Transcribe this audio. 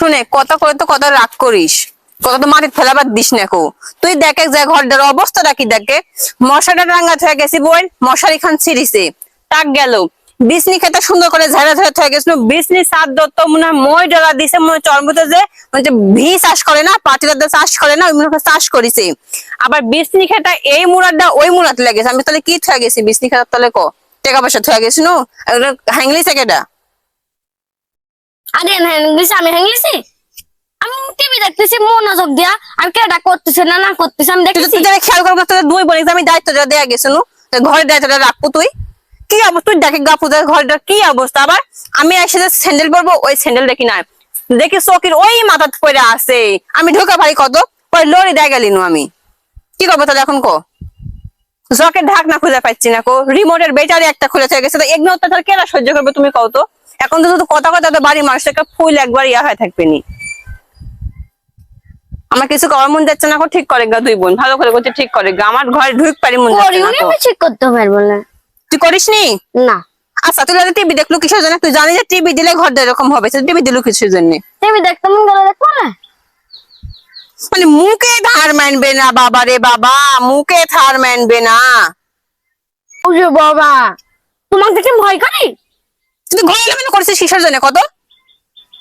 শুনে কত করে তো কত রাগ করিস। কত তো মাটির ফেলাবার দিস না কো। তুই দেখে যে ঘরটার অবস্থাটা কি দেখে। মশাটা রাঙ্গা হয়ে গেছি বই মশারি খান ছিড়িছে। টাক গেল। বিসনি খেতে সুন্দর করে ঝেড়ে ঝেড়ে হয়ে গেছিল বিসনি সাত দত্ত মনে হয় মই ডলা দিছে, মনে চর্মতে যে যে ভি চাষ করে না পাটিরা চাষ করে না, ওই মনে চাষ করিছে। আবার বিসনি খেটা এই মুরাদটা ওই মুরাতে লেগেছে। আমি তাহলে কি থয়ে গেছি বিসনি খেতার তাহলে কো? টাকা পয়সা থয়ে গেছি নো? হ্যাংলিছে কেটা আরে আমি হ্যাংলিছি আমি টিভি দেখতেছি মনোযোগ দিয়া। কেডা করতেছে না না করতেছে আমি তুই দেখতেছি। তুই খেয়াল করব তোদের দুই বোন আমি দায়িত্বটা দেয়া গেছে নু? তো ঘরের দায়িত্বটা রাখব তুই। কি অবস্থা? তুই দেখে গা পূজার ঘরটা কি অবস্থা? আবার আমি এসে যে স্যান্ডেল পরবো ওই স্যান্ডেল দেখি না দেখি চকির ওই মাথা পরে আছে। আমি ঢোকা ভাই কত? লড়ি দেয় গেলিনু আমি। কি করব তাহলে এখন কো? জকের ঢাকনা খুঁজে পাচ্ছি না কো রিমোটের বেটারি একটা খুলে থেকে গেছে তো তো তাহলে কেনা সহ্য করবে তুমি কও তো? এখন তো শুধু কথা কথা তো বাড়ির মানুষের একটা ফুল একবার ইয়া হয়ে থাকবে নি। আমার কিছু করার মন যাচ্ছে না কো ঠিক করে গা দুই বোন। ভালো করে করতে ঠিক করে গা। আমার ঘরে ঢুক পারি মন ঠিক করতে পারব না। তুই করিস নি? না। আচ্ছা তুই টিভি দেখল কিসের জন্য? তুই জানি যে টিভি দিলে ঘর এরকম হবে টিভি দিলো কিসের জন্য? টিভি দেখতে মন গেলে দেখব ধার মানবে না বাবা রে বাবা। মুখে থার মানবে না। বাবা। তোমার কি ভয় করি? তুই ঘরে এলোমেলো করছিস কিসের জন্য কত?